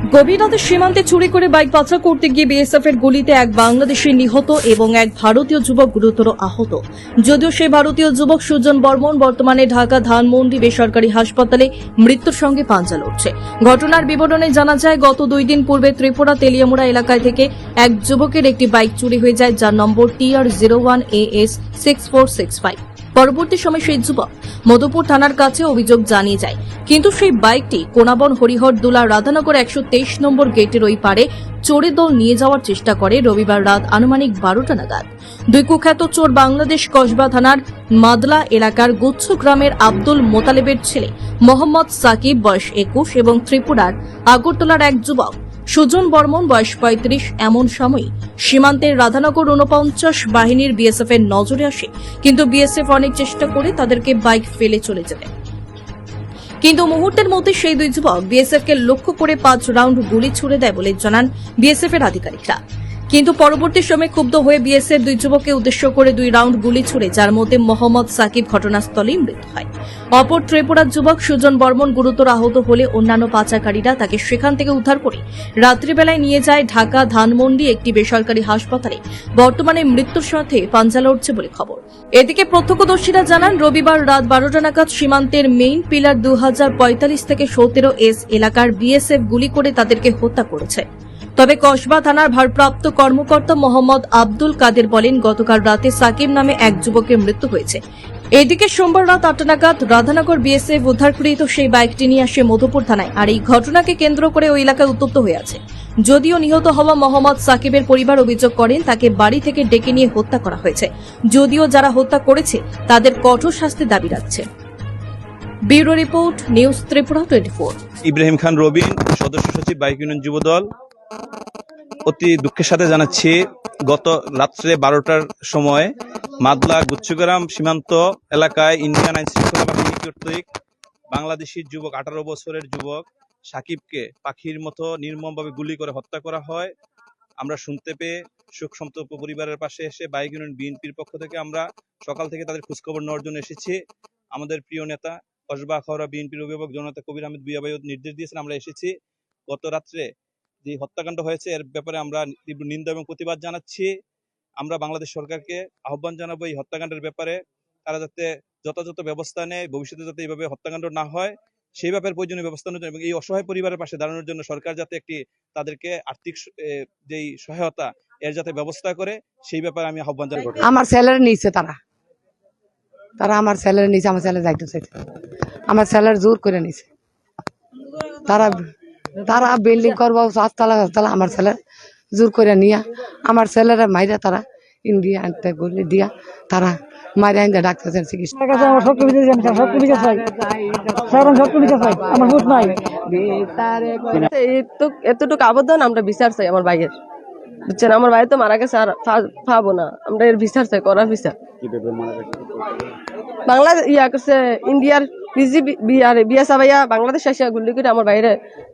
গভীর রাতে সীমান্তে চুরি করে বাইক পাচার করতে গিয়ে বিএসএফ এর গুলিতে এক বাংলাদেশি নিহত এবং এক ভারতীয় যুবক গুরুতর আহত। যদিও সেই ভারতীয় যুবক সুজন বর্মন বর্তমানে ঢাকা ধানমন্ডি বেসরকারি হাসপাতালে মৃত্যুর সঙ্গে পাঞ্জা লড়ছে। ঘটনার বিবরণে জানা যায়, গত দুই দিন পূর্বে ত্রিপুরা তেলিয়ামুড়া এলাকায় থেকে এক যুবকের একটি বাইক চুরি হয়ে যায়, যার নম্বর TR zero one A S six four six five পরবর্তী সময় সেই যুবক মধুপুর থানার কাছে অভিযোগ জানিয়ে যায়। কিন্তু সেই বাইকটি কোনাবন হরিহরদুলা রাধানগর একশো তেইশ নম্বর গেটের ওই পারে চোরের দল নিয়ে যাওয়ার চেষ্টা করে রবিবার রাত আনুমানিক বারোটা নাগাদ। দুই কুখ্যাত চোর বাংলাদেশ কসবা থানার মাদলা এলাকার গুচ্ছ গ্রামের আব্দুল মোতালেবের ছেলে মোহাম্মদ সাকিব, বয়স একুশ, এবং ত্রিপুরার আগরতলার এক যুবক সুজন বর্মন, বয়স পঁয়ত্রিশ, এমন সময় সীমান্তের রাধানগর ঊনপঞ্চাশ বাহিনীর বিএসএফ এর নজরে আসে। কিন্তু বিএসএফ অনেক চেষ্টা করে তাদেরকে বাইক ফেলে চলে যেতে কিন্তু মুহূর্তের মধ্যে সেই দুই যুবক বিএসএফ কে লক্ষ্য করে পাঁচ রাউন্ড গুলি ছুড়ে দেয় বলে জানান বিএসএফ এর আধিকারিকরা। কিন্তু পরবর্তী সময়ে ক্ষুব্ধ হয়ে বিএসএফ দুই যুবককে উদ্দেশ্য করে দুই রাউন্ড গুলি ছুড়ে, যার মধ্যে মোহাম্মদ সাকিব ঘটনাস্থলেই মৃত্যু হয়। অপর ত্রিপুরার যুবক সুজন বর্মন গুরুতর আহত হলে অন্যান্য পাচারকারীরা তাকে সেখান থেকে উদ্ধার করে রাত্রিবেলায় নিয়ে যায় ঢাকা ধানমন্ডি একটি বেসরকারি হাসপাতালে। বর্তমানে মৃত্যুর সাথে পাঞ্জা লড়ছে বলে খবর। এদিকে প্রত্যক্ষদর্শীরা জানান, রবিবার রাত বারোটা নাগাদ সীমান্তের মেইন পিলার দু হাজার পঁয়তাল্লিশ থেকে সতেরো এস এলাকার বিএসএফ গুলি করে তাদেরকে হত্যা করেছে। তবে কসবা থানার ভারপ্রাপ্ত কর্মকর্তা মোহাম্মদ আব্দুল কাদের বলেন, গতকাল রাতে সাকিব নামে এক যুবকের মৃত্যু হয়েছে। এদিকে সোমবার রাত আটটা নাগাদ রাধানগর বিএসএফ উদ্ধারকৃত সেই বাইকটি নিয়ে আসে মধুপুর থানায় আর এই ঘটনাকে কেন্দ্র করে ওই এলাকায় উত্তপ্ত হয়ে আছে। যদিও নিহত হওয়া মোহাম্মদ সাকিবের পরিবার অভিযোগ করেন, তাকে বাড়ি থেকে ডেকে নিয়ে হত্যা করা হয়েছে। যদিও যারা হত্যা করেছে, তাদের কঠোর শাস্তি দাবি রাখছে। ইব্রাহিম খান রবিন, সদস্য সচিব বাইক ইউনিয়ন যুবদল। অতি দুঃখের সাথে জানাচ্ছি, গত রাত্রে বারোটার সময় মাদলা গুচ্ছগ্রাম সীমান্ত এলাকায় ইন্ডিয়ান আইন শৃঙ্খলা বাহিনী কর্তৃক বাংলাদেশি যুবক, আঠারো বছরের যুবক সাকিবকে পাখির মতো নির্মমভাবে গুলি করে হত্যা করা হয়। আমরা শুনতে পেয়ে সুখ সন্তপ্ত পরিবারের পাশে এসে বাইক ইউনিয়ন বিএনপির পক্ষ থেকে আমরা সকাল থেকে তাদের খোঁজখবর নেওয়ার জন্য এসেছি। আমাদের প্রিয় নেতা, কসবা আখাউড়া বিএনপির অভিভাবক জনতা কবির আহমেদ বিয়াবাই নির্দেশ দিয়েছেন, আমরা এসেছি। গত রাত্রে যে হত্যাকাণ্ড হয়েছে, এর ব্যাপারে আমরা তীব্র নিন্দা এবং প্রতিবাদ জানাচ্ছি। আমরা বাংলাদেশ সরকারকে আহ্বান জানাব এই হত্যাকাণ্ডের ব্যাপারে। তারা যাতে যথাযথ ব্যবস্থা নেয়, ভবিষ্যতে যাতে এইভাবে হত্যাকাণ্ড না হয়, সেই ব্যাপারে প্রয়োজনীয় ব্যবস্থা নেওয়ার জন্য এবং এই অসহায় পরিবারের পাশে দাঁড়ানোর জন্য সরকার যাতে একটি তাদেরকে আর্থিক যেই সহায়তা, এর যাতে ব্যবস্থা করে, সেই ব্যাপারে আমি আহ্বান জানাব। আমার ছেলের নিচে তারা। তারা আমার ছেলের নিচে আমার যাইতে চাইছে। আমার ছেলের জোর করে নিছে তারা তারা বিল্ডিং করব সাততলা সাততলা আমার ছেলে জোর করে নিয়া আমার ছেলেরা মাইরা তারা ইন্ডিয়া আনতে গুলি দিয়া তারা মাইরা আনতে ডাক্তার চিকিৎসা। আমার কাছে আমার শক্তি বিচার জানি চাই। সাধারণ শক্তি বিচার চাই আমার হুট নাই। এতটুকু আবেদন আমরা বিচার চাই আমার ভাইয়ের। বুঝছেন? আমার ভাই তো মারা গেছে আর পা- পাবো না। আমরা এর বিচার চাই করার বিচার। বাংলা ইয়া করছে ইন্ডিয়ার বাংলাদেশ আসিয়া গুলি করে আমার বাইরে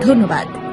ধন্যবাদ।